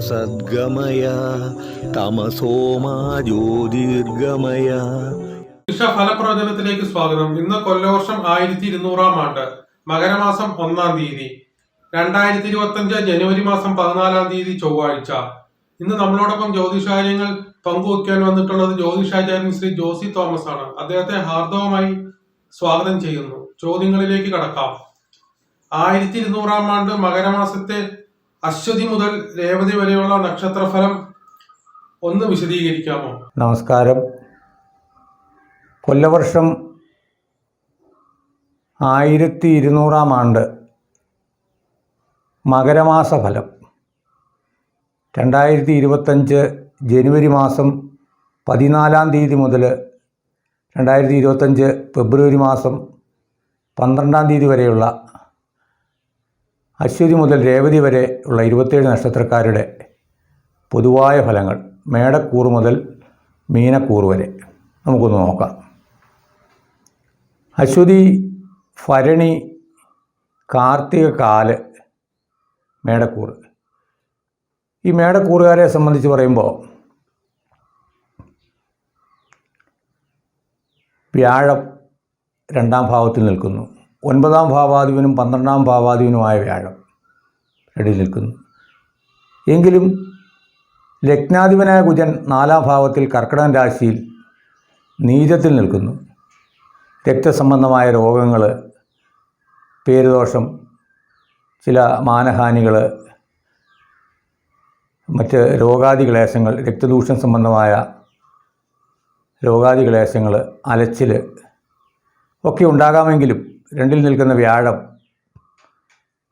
സദ്ഗമയ തമസോമാ ജ്യോതിർഗമയ. ഫലപ്രവചനത്തിലേക്ക് സ്വാഗതം. ഇന്ന് കൊല്ലവർഷം ആയിരത്തി ഇരുന്നൂറാം ആണ്ട് മകരമാസം ഒന്നാം തീയതി. രണ്ടായിരത്തി ഇരുപത്തി അഞ്ച് ജനുവരി മാസം പതിനാലാം തീയതി ചൊവ്വാഴ്ച. ഇന്ന് നമ്മളോടൊപ്പം ജ്യോതിഷാര്യങ്ങൾ പങ്കുവയ്ക്കാൻ വന്നിട്ടുള്ളത് ജ്യോതിഷാചാര്യൻ ശ്രീ ജോസി തോമസ് ആണ് അദ്ദേഹത്തെ ഹാർദവമായി സ്വാഗതം ചെയ്യുന്നു. ചോദ്യങ്ങളിലേക്ക് കടക്കാം. ആയിരത്തി ഇരുന്നൂറാം ആണ്ട് മകരമാസത്തെ അശ്വതി മുതൽ രേവതി വരെയുള്ള നക്ഷത്രഫലം ഒന്ന് വിശദീകരിക്കാമോ? നമസ്കാരം. കൊല്ലവർഷം ആയിരത്തി ഇരുന്നൂറാം ആണ്ട് മകരമാസ ഫലം രണ്ടായിരത്തി ഇരുപത്തഞ്ച് ജനുവരി മാസം പതിനാലാം തീയതി മുതൽ രണ്ടായിരത്തി ഇരുപത്തഞ്ച് ഫെബ്രുവരി മാസം പന്ത്രണ്ടാം തീയതി വരെയുള്ള അശ്വതി മുതൽ രേവതി വരെ ഉള്ള ഇരുപത്തേഴ് നക്ഷത്രക്കാരുടെ പൊതുവായ ഫലങ്ങൾ മേടക്കൂറ് മുതൽ മീനക്കൂറ് വരെ. നമുക്കൊന്ന് നോക്കാം. അശ്വതി ഭരണി കാർത്തിക കാൽ മേടക്കൂറ്. ഈ മേടക്കൂറുകാരെ സംബന്ധിച്ച് പറയുമ്പോൾ വ്യാഴം രണ്ടാം ഭാവത്തിൽ നിൽക്കുന്നു. ഒൻപതാം ഭാവാധിപനും പന്ത്രണ്ടാം ഭാവാധിപനുമായ വ്യാഴം ഇടയിൽ നിൽക്കുന്നു. എങ്കിലും ലഗ്നാധിപനായ കുജൻ നാലാം ഭാവത്തിൽ കർക്കിടകൻ രാശിയിൽ നീചത്തിൽ നിൽക്കുന്നു. രക്തസംബന്ധമായ രോഗങ്ങൾ പേരുദോഷം ചില മാനഹാനികൾ മറ്റ് രോഗാദി ക്ലേശങ്ങൾ രക്തദൂഷണം സംബന്ധമായ രോഗാദി ക്ലേശങ്ങൾ അലച്ചിൽ ഒക്കെ ഉണ്ടാകാമെങ്കിലും രണ്ടിൽ നിൽക്കുന്ന വ്യാഴം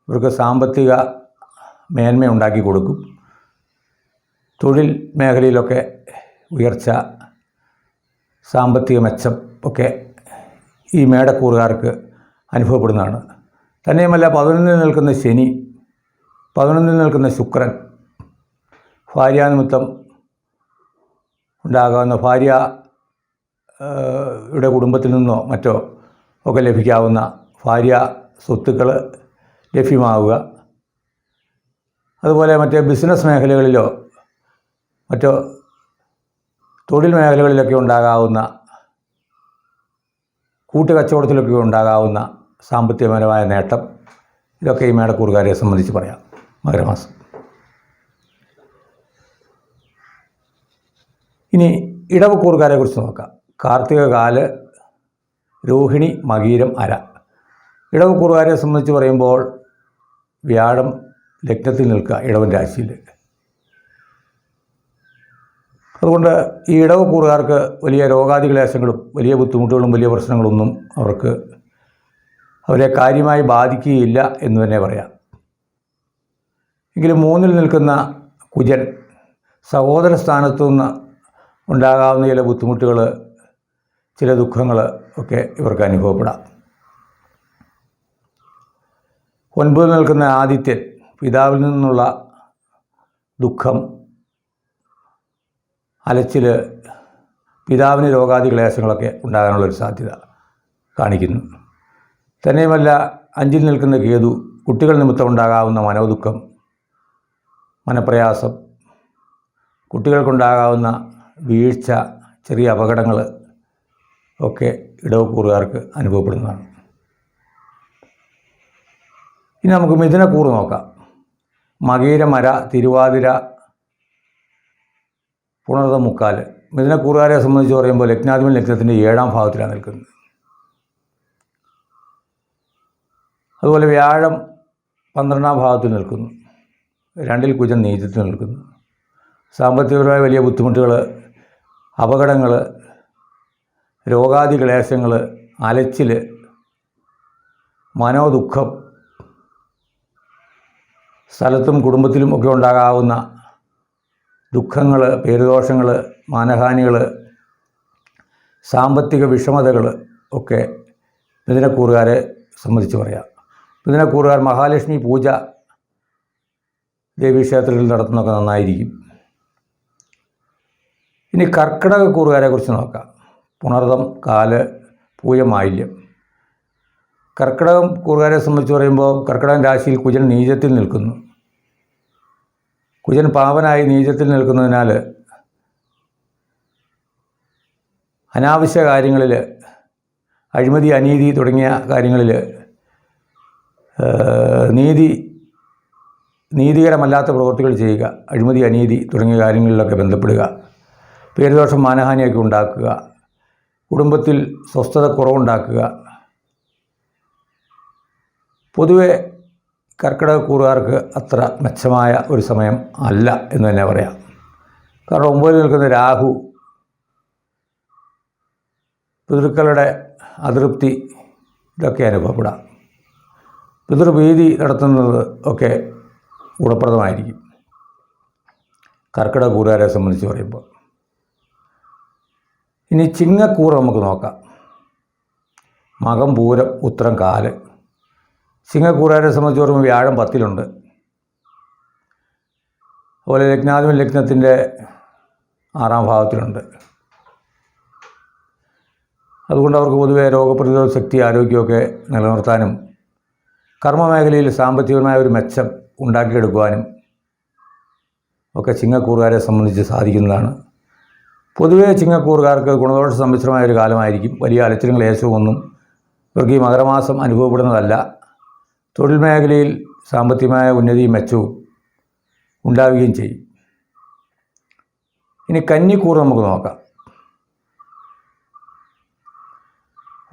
ഇവർക്ക് സാമ്പത്തിക മേന്മ ഉണ്ടാക്കി കൊടുക്കും. തൊഴിൽ മേഖലയിലൊക്കെ ഉയർച്ച സാമ്പത്തിക മെച്ചം ഒക്കെ ഈ മേടക്കൂറുകാർക്ക് അനുഭവപ്പെടുന്നതാണ്. തന്നെയുമല്ല പതിനൊന്നിൽ നിൽക്കുന്ന ശനി പതിനൊന്നിൽ നിൽക്കുന്ന ശുക്രൻ ഭാര്യാനിമിത്തം ഉണ്ടാകാവുന്ന ഭാര്യ യുടെ കുടുംബത്തിൽ നിന്നോ മറ്റോ ഒക്കെ ലഭിക്കാവുന്ന ഭാര്യ സ്വത്തുക്കൾ ലഭ്യമാവുക. അതുപോലെ മറ്റേ ബിസിനസ് മേഖലകളിലോ മറ്റോ തൊഴിൽ മേഖലകളിലൊക്കെ ഉണ്ടാകാവുന്ന കൂട്ടുകച്ചവടത്തിലൊക്കെ ഉണ്ടാകാവുന്ന സാമ്പത്തികപരമായ നേട്ടം. ഇതൊക്കെ ഈ മേടക്കൂറുകാരെ സംബന്ധിച്ച് പറയാം. മകരമാസം. ഇനി ഇടവക്കൂറുകാരെ കുറിച്ച് നോക്കാം. കാർത്തിക കാൽ രോഹിണി മകീരം അര. ഇടവ ഇടവക്കൂറുകാരെ സംബന്ധിച്ച് പറയുമ്പോൾ വ്യാഴം ലഗ്നത്തിൽ നിൽക്കുക ഇടവൻ രാശിയിൽ. അതുകൊണ്ട് ഈ ഇടവ കൂറുകാർക്ക് വലിയ രോഗാദി ക്ലേശങ്ങളും വലിയ ബുദ്ധിമുട്ടുകളും വലിയ പ്രശ്നങ്ങളൊന്നും അവർക്ക് അവരെ കാര്യമായി ബാധിക്കുകയില്ല എന്ന് തന്നെ പറയാം. എങ്കിലും മൂന്നിൽ നിൽക്കുന്ന കുജൻ സഹോദര സ്ഥാനത്തു നിന്ന് ഉണ്ടാകാവുന്ന ചില ബുദ്ധിമുട്ടുകൾ ചില ദുഃഖങ്ങൾ ഒക്കെ ഇവർക്ക് അനുഭവപ്പെടാം. ഒൻപത് നിൽക്കുന്ന ആദിത്യൻ പിതാവിൽ നിന്നുള്ള ദുഃഖം അലച്ചിൽ പിതാവിന് രോഗാദി ക്ലേശങ്ങളൊക്കെ ഉണ്ടാകാനുള്ളൊരു സാധ്യത കാണിക്കുന്നു. തന്നെയുമല്ല അഞ്ചിൽ നിൽക്കുന്ന കേതു കുട്ടികൾ നിമിത്തം ഉണ്ടാകാവുന്ന മനോദുഃഖം മനപ്രയാസം കുട്ടികൾക്കുണ്ടാകാവുന്ന വീഴ്ച ചെറിയ അപകടങ്ങൾ ഒക്കെ ഇടവക്കൂറുകാർക്ക് അനുഭവപ്പെടുന്നതാണ്. ഇനി നമുക്ക് മിഥുനക്കൂറ് നോക്കാം. മകീരമര തിരുവാതിര പുണർത മുക്കാൽ മിഥുനക്കൂറുകാരെ സംബന്ധിച്ച് പറയുമ്പോൾ ലഗ്നാധിപൻ ലഗ്നത്തിന്റെ ഏഴാം ഭാവത്തിലാണ് നിൽക്കുന്നത്. അതുപോലെ വ്യാഴം പന്ത്രണ്ടാം ഭാവത്തിൽ നിൽക്കുന്നു. രണ്ടിൽ കുജൻ നീചത്തിൽ നിൽക്കുന്നു. സാമ്പത്തികപരമായ വലിയ ബുദ്ധിമുട്ടുകൾ അപകടങ്ങൾ രോഗാദി ക്ലേശങ്ങൾ അലച്ചിൽ മനോദുഃഖം സ്ഥലത്തും കുടുംബത്തിലും ഒക്കെ ഉണ്ടാകാവുന്ന ദുഃഖങ്ങൾ പേരുദോഷങ്ങൾ മാനഹാനികൾ സാമ്പത്തിക വിഷമതകൾ ഒക്കെ മിഥുനക്കൂറുകാരെ സംബന്ധിച്ച് പറയാം. മിഥുനക്കൂറുകാർ മഹാലക്ഷ്മി പൂജ ദേവീക്ഷേത്രത്തിൽ നടത്തുന്നതൊക്കെ നന്നായിരിക്കും. ഇനി കർക്കിടക കൂറുകാരെ കുറിച്ച് നോക്കാം. പുണർതം കാൽ പൂയമായില്യം കർക്കിടകം കൂറുകാരെ സംബന്ധിച്ച് പറയുമ്പോൾ കർക്കിടകം രാശിയിൽ കുജൻ നീചത്തിൽ നിൽക്കുന്നു. കുജൻ പാവനായി നീചത്തിൽ നിൽക്കുന്നതിനാൽ അനാവശ്യ കാര്യങ്ങളിൽ അഴിമതി അനീതി തുടങ്ങിയ കാര്യങ്ങളിൽ നീതി നീതികരമല്ലാത്ത പ്രവൃത്തികൾ ചെയ്യുക അഴിമതി അനീതി തുടങ്ങിയ കാര്യങ്ങളിലൊക്കെ ബന്ധപ്പെടുക പേരുദോഷം മാനഹാനിയൊക്കെ ഉണ്ടാക്കുക കുടുംബത്തിൽ സ്വസ്ഥത കുറവുണ്ടാക്കുക. പൊതുവെ കർക്കിടകക്കൂറുകാർക്ക് അത്ര മെച്ചമായ ഒരു സമയം അല്ല എന്ന് തന്നെ പറയാം. കാരണം ഒമ്പതിൽ നിൽക്കുന്ന രാഹു പിതൃക്കളുടെ അതൃപ്തി ഇതൊക്കെ അനുഭവപ്പെടാം. പിതൃഭീതി നടത്തുന്നത് ഒക്കെ ഗുണപ്രദമായിരിക്കും. കർക്കിടക കൂറുകാരെ സംബന്ധിച്ച് പറയുമ്പോൾ. ഇനി ചിങ്ങക്കൂറ് നമുക്ക് നോക്കാം. മകം പൂരം ഉത്തരം കാൽ. ചിങ്ങക്കൂറുകാരെ സംബന്ധിച്ച് പറയുമ്പോൾ വ്യാഴം പത്തിലുണ്ട്. അതുപോലെ ലഗ്നാധിപൻ ലഗ്നത്തിന്റെ ആറാം ഭാവത്തിലുണ്ട്. അതുകൊണ്ട് അവർക്ക് പൊതുവെ രോഗപ്രതിരോധ ശക്തി ആരോഗ്യമൊക്കെ നിലനിർത്താനും കർമ്മമേഖലയിൽ സാമ്പത്തികമായ ഒരു മെച്ചം ഉണ്ടാക്കിയെടുക്കുവാനും ഒക്കെ ചിങ്ങക്കൂറുകാരെ സംബന്ധിച്ച് സാധിക്കുന്നതാണ്. പൊതുവേ ചിങ്ങക്കൂറുകാർക്ക് ഗുണദോഷ സമ്മിശ്രമായ ഒരു കാലമായിരിക്കും. വലിയ അലച്ചിലും ക്ലേശവും ഒന്നും ഇവർക്ക് ഈ മകരമാസം അനുഭവപ്പെടുന്നതല്ല. തൊഴിൽ മേഖലയിൽ സാമ്പത്തികമായ ഉന്നതിയും മെച്ചവും ഉണ്ടാവുകയും ചെയ്യും. ഇനി കന്നിക്കൂർ നമുക്ക് നോക്കാം.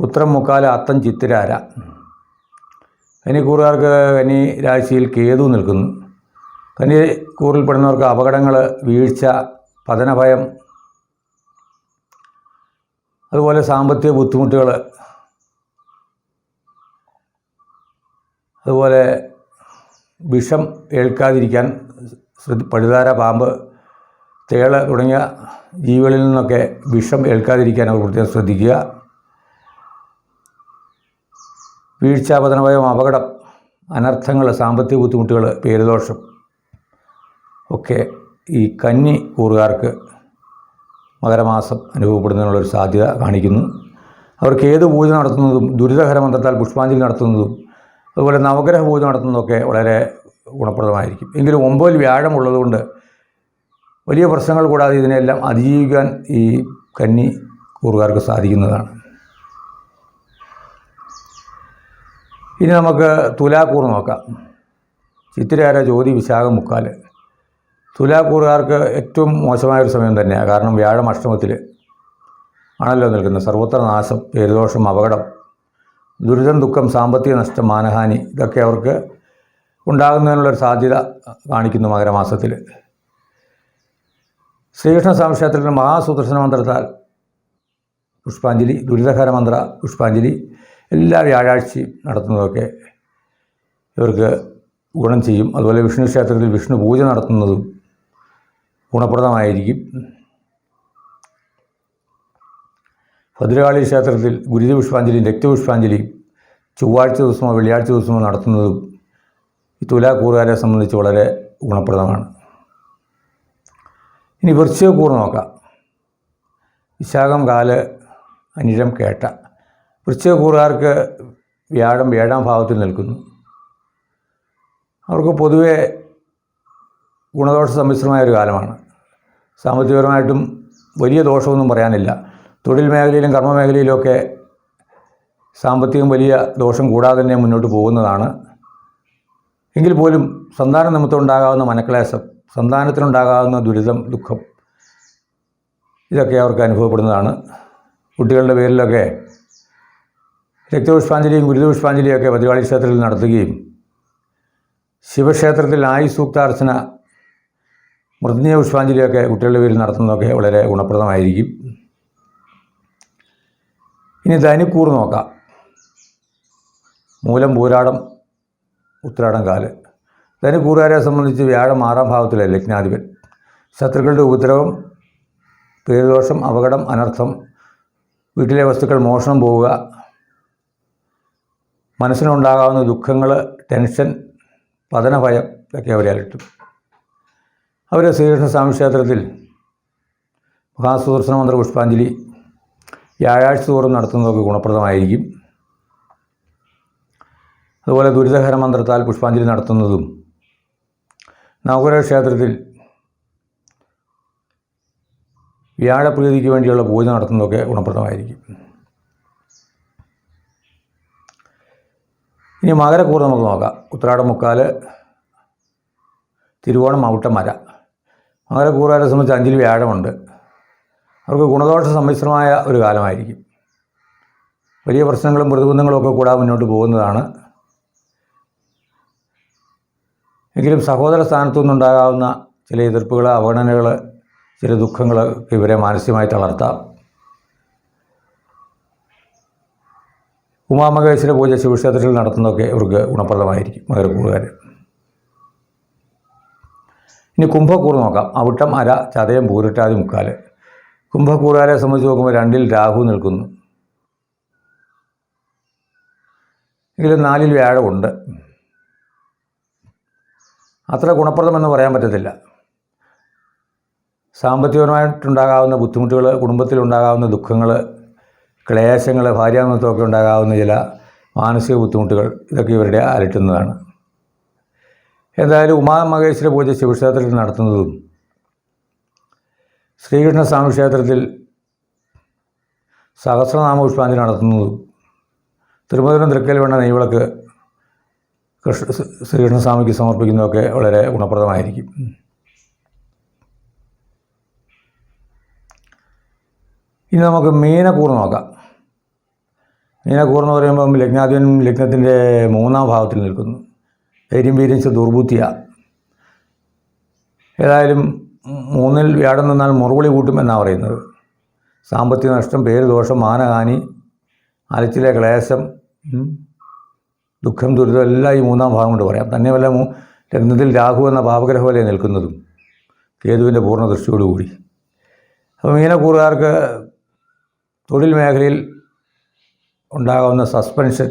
ഉത്തരം മുക്കാല അത്തം ചിത്തിരാര. കന്നിക്കൂറുകാർക്ക് കന്നി രാശിയിൽ കേതു നിൽക്കുന്നു. കന്നി കൂറിൽപ്പെടുന്നവർക്ക് അപകടങ്ങൾ വീഴ്ച പതനഭയം അതുപോലെ സാമ്പത്തിക ബുദ്ധിമുട്ടുകൾ അതുപോലെ വിഷം ഏൽക്കാതിരിക്കാൻ പഴുതാര പാമ്പ് തേൾ തുടങ്ങിയ ജീവികളിൽ നിന്നൊക്കെ വിഷം ഏൽക്കാതിരിക്കാൻ അവർ പ്രത്യേകം ശ്രദ്ധിക്കുക. വീഴ്ച പതനഭയം അപകടം അനർത്ഥങ്ങൾ സാമ്പത്തിക ബുദ്ധിമുട്ടുകൾ പേരുദോഷം ഒക്കെ ഈ കന്നി കൂറുകാർക്ക് മകരമാസം അനുഭവപ്പെടുന്നതിനുള്ളൊരു സാധ്യത കാണിക്കുന്നു. അവർക്ക് ഏത് പൂജ നടത്തുന്നതും ദുരിതഹര മന്ത്രത്താൽ പുഷ്പാഞ്ജലി നടത്തുന്നതും അതുപോലെ നവഗ്രഹ പൂജ നടത്തുന്നതൊക്കെ വളരെ ഗുണപ്രദമായിരിക്കും. എങ്കിലും ഒമ്പതിൽ വ്യാഴമുള്ളതുകൊണ്ട് വലിയ പ്രശ്നങ്ങൾ കൂടാതെ ഇതിനെല്ലാം അതിജീവിക്കാൻ ഈ കന്നി കൂറുകാർക്ക് സാധിക്കുന്നതാണ്. ഇനി നമുക്ക് തുലാക്കൂർ നോക്കാം. ചിത്തിരാര ജ്യോതി വിശാഖം മുക്കാൽ തുലാക്കൂറുകാർക്ക് ഏറ്റവും മോശമായൊരു സമയം തന്നെയാണ് കാരണം വ്യാഴം അഷ്ടമത്തിൽ ആണല്ലോ നിൽക്കുന്നത്. സർവത്ര നാശം പേരുദോഷം അപകടം ദുരിതം ദുഃഖം സാമ്പത്തിക നഷ്ടം മാനഹാനി ഇതൊക്കെ അവർക്ക് ഉണ്ടാകുന്നതിനുള്ളൊരു സാധ്യത കാണിക്കുന്നു മകരമാസത്തിൽ. ശ്രീകൃഷ്ണ സ്വാമിക്ഷേത്രത്തിൽ മഹാസുദർശന മന്ത്രത്താൽ പുഷ്പാഞ്ജലി ദുരിതഹര മന്ത്ര പുഷ്പാഞ്ജലി എല്ലാ വ്യാഴാഴ്ചയും നടത്തുന്നതൊക്കെ ഇവർക്ക് ഗുണം ചെയ്യും. അതുപോലെ വിഷ്ണു ക്ഷേത്രത്തിൽ വിഷ്ണു പൂജ നടത്തുന്നതും ഗുണപ്രദമായിരിക്കും. ഭദ്രകാളി ക്ഷേത്രത്തിൽ ഗുരുതി പുഷ്പാഞ്ജലിയും രക്തപുഷ്പാഞ്ജലിയും ചൊവ്വാഴ്ച ദിവസമോ വെള്ളിയാഴ്ച ദിവസമോ നടത്തുന്നതും ഈ തുലാക്കൂറുകാരെ സംബന്ധിച്ച് വളരെ ഗുണപ്രദമാണ്. ഇനി വൃശ്ചികക്കൂറ് നോക്കാം. വിശാഖം കാൽ അനിഴം കേട്ട. വൃശ്ചികക്കൂറുകാർക്ക് വ്യാഴം ഏഴാം ഭാവത്തിൽ നിൽക്കുന്നു. അവർക്ക് പൊതുവെ ഗുണദോഷ സമ്മിശ്രമായ ഒരു കാലമാണ്. സാമ്പത്തികപരമായിട്ടും വലിയ ദോഷമൊന്നും പറയാനില്ല. തൊഴിൽ മേഖലയിലും കർമ്മ മേഖലയിലുമൊക്കെ സാമ്പത്തികം വലിയ ദോഷം കൂടാതെ തന്നെ മുന്നോട്ട് പോകുന്നതാണ്. എങ്കിൽ പോലും സന്താന നിമിത്തം ഉണ്ടാകാവുന്ന മനക്ലേശം സന്താനത്തിനുണ്ടാകാവുന്ന ദുരിതം ദുഃഖം ഇതൊക്കെ അവർക്ക് അനുഭവപ്പെടുന്നതാണ്. കുട്ടികളുടെ പേരിലൊക്കെ രക്തപുഷ്പാഞ്ജലിയും ഗുരുതപുഷ്പാഞ്ജലിയൊക്കെ ഭദ്രകാളി ക്ഷേത്രത്തിൽ നടത്തുകയും ശിവക്ഷേത്രത്തിൽ ആയുസൂക്താർച്ചന മൃദനീയ പുഷ്പാഞ്ജലിയൊക്കെ കുട്ടികളുടെ പേരിൽ നടത്തുന്നതൊക്കെ വളരെ ഗുണപ്രദമായിരിക്കും. ഇനി ധനുക്കൂർ നോക്കാം. മൂലം പൂരാടം ഉത്രാടം കാൽ. ധനുക്കൂറുകാരെ സംബന്ധിച്ച് വ്യാഴം ആറാം ഭാവത്തിലെ ലഗ്നാധിപൻ. ശത്രുക്കളുടെ ഉപദ്രവം പേരുദോഷം അപകടം അനർത്ഥം വീട്ടിലെ വസ്തുക്കൾ മോഷണം പോവുക മനസ്സിനുണ്ടാകാവുന്ന ദുഃഖങ്ങൾ ടെൻഷൻ പതനഭയം ഇതൊക്കെ അവരെ അലട്ടും. അവരെ ശ്രീകൃഷ്ണ സ്വാമി ക്ഷേത്രത്തിൽ മഹാസുദർശന മന്ത്ര പുഷ്പാഞ്ജലി വ്യാഴാഴ്ച തോറും നടത്തുന്നതൊക്കെ ഗുണപ്രദമായിരിക്കും. അതുപോലെ ദുരിതഹര മന്ത്രത്താൽ പുഷ്പാഞ്ജലി നടത്തുന്നതും നവകുര ക്ഷേത്രത്തിൽ വ്യാഴപ്രീതിക്ക് വേണ്ടിയുള്ള പൂജ നടത്തുന്നതൊക്കെ ഗുണപ്രദമായിരിക്കും. ഇനി മകരക്കൂർ നമുക്ക് നോക്കാം. ഉത്രാടം മുക്കാൽ തിരുവോണം മൗട്ടമര മര മകരക്കൂറുകാരെ സംബന്ധിച്ച് അഞ്ചിൽ വ്യാഴമുണ്ട്. അവർക്ക് ഗുണദോഷ സമ്മിശ്രമായ ഒരു കാലമായിരിക്കും. വലിയ പ്രശ്നങ്ങളും പ്രതിബന്ധങ്ങളും ഒക്കെ കൂടാതെ മുന്നോട്ട് പോകുന്നതാണ്. എങ്കിലും സഹോദര സ്ഥാനത്തു നിന്നുണ്ടാകാവുന്ന ചില എതിർപ്പുകൾ അവഗണനകൾ ചില ദുഃഖങ്ങൾ ഇവരെ മാനസികമായി തളർത്താം. ഉമാമഹേശ്വര പൂജ ശിവക്ഷേത്രത്തിൽ നടത്തുന്നതൊക്കെ ഇവർക്ക് ഗുണപ്രദമായിരിക്കും മകരക്കൂറുകാർ ഇനി കുംഭക്കൂർ നോക്കാം. അവിട്ടം അര ചതയം പൂരിട്ടാതി മുക്കാൽ കുംഭക്കൂറുകാരെ സംബന്ധിച്ച് നോക്കുമ്പോൾ രണ്ടിൽ രാഹു നിൽക്കുന്നു. എങ്കിലും നാലിൽ വ്യാഴമുണ്ട് അത്ര ഗുണപ്രദമെന്ന് പറയാൻ പറ്റത്തില്ല. സാമ്പത്തികപരമായിട്ടുണ്ടാകാവുന്ന ബുദ്ധിമുട്ടുകൾ കുടുംബത്തിലുണ്ടാകാവുന്ന ദുഃഖങ്ങൾ ക്ലേശങ്ങൾ ഭാര്യാമത്വമൊക്കെ ഉണ്ടാകാവുന്ന ചില മാനസിക ബുദ്ധിമുട്ടുകൾ ഇതൊക്കെ ഇവരുടെ അലട്ടുന്നതാണ്. എന്തായാലും ഉമാമഹേശ്വര പൂജ ശിവക്ഷേത്രത്തിൽ നടത്തുന്നതും ശ്രീകൃഷ്ണസ്വാമി ക്ഷേത്രത്തിൽ സഹസ്രനാമ പുഷ്പാഞ്ജലി നടത്തുന്നതും തിരുമധുരം തൃക്കൽ വേണ്ട നെയ്വിളക്ക് കൃഷ്ണ ശ്രീകൃഷ്ണസ്വാമിക്ക് സമർപ്പിക്കുന്നതൊക്കെ വളരെ ഗുണപ്രദമായിരിക്കും. ഇനി നമുക്ക് മീനക്കൂർ നോക്കാം. മീനക്കൂർ എന്ന് പറയുമ്പം ലഗ്നാധിപൻ ലഗ്നത്തിന്റെ മൂന്നാം ഭാവത്തിൽ നിൽക്കുന്നു. ധൈര്യം വീരിച്ച ദുർബുദ്ധിയ. ഏതായാലും മൂന്നിൽ വ്യാഴം നിന്നാൽ മുറുകുളി കൂട്ടും എന്നാണ് പറയുന്നത്. സാമ്പത്തിക നഷ്ടം പേര് ദോഷം മാനഹാനി അലച്ചിലെ ക്ലേശം ദുഃഖം ദുരിതം എല്ലാം ഈ മൂന്നാം ഭാഗം കൊണ്ട് പറയാം. തന്നെയല്ല ലഗ്നത്തിൽ രാഹു എന്ന പാപഗ്രഹമല്ലേ നിൽക്കുന്നതും? കേതുവിന്റെ പൂർണ ദൃഷ്ടിയോടുകൂടി അപ്പോൾ മീനക്കൂറുകാർക്ക് തൊഴിൽ മേഖലയിൽ ഉണ്ടാകാവുന്ന സസ്പെൻഷൻ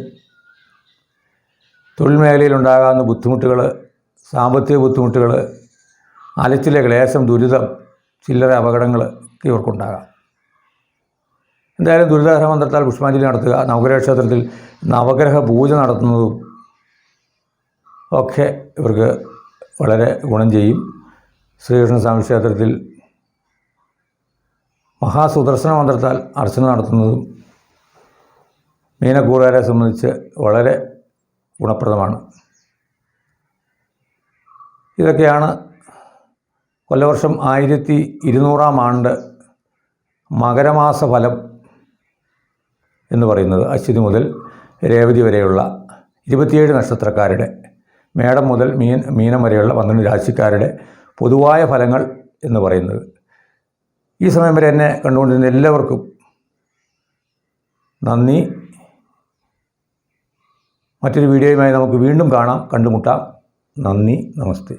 തൊഴിൽ മേഖലയിൽ ഉണ്ടാകാവുന്ന ബുദ്ധിമുട്ടുകൾ സാമ്പത്തിക ബുദ്ധിമുട്ടുകൾ അലച്ചിലെ ക്ലേശം ദുരിതം ചില്ലറ അപകടങ്ങൾ ഇവർക്കുണ്ടാകാം. എന്തായാലും ദുരിതാഹര മന്ത്രത്താൽ പുഷ്പാഞ്ജലി നടത്തുക നവഗ്രഹ ക്ഷേത്രത്തിൽ നവഗ്രഹ പൂജ നടത്തുന്നതും ഒക്കെ ഇവർക്ക് വളരെ ഗുണം ചെയ്യും. ശ്രീകൃഷ്ണ സ്വാമി ക്ഷേത്രത്തിൽ മഹാസുദർശന മന്ത്രത്താൽ അർച്ചന നടത്തുന്നതും മീനക്കൂറുകാരെ സംബന്ധിച്ച് വളരെ ഗുണപ്രദമാണ്. ഇതൊക്കെയാണ് കൊല്ലവർഷം ആയിരത്തി ഇരുന്നൂറാം ആണ്ട് മകരമാസ ഫലം എന്ന് പറയുന്നത് അശ്വതി മുതൽ രേവതി വരെയുള്ള ഇരുപത്തിയേഴ് നക്ഷത്രക്കാരുടെ മേടം മുതൽ മീൻ മീനം വരെയുള്ള പന്ത്രണ്ട് രാശിക്കാരുടെ പൊതുവായ ഫലങ്ങൾ എന്ന് പറയുന്നത്. ഈ സമയം വരെ എന്നെ കണ്ടുകൊണ്ടിരുന്ന എല്ലാവർക്കും നന്ദി. മറ്റൊരു വീഡിയോയുമായി നമുക്ക് വീണ്ടും കാണാം. കണ്ടുമുട്ടാം. നന്ദി നമസ്തേ.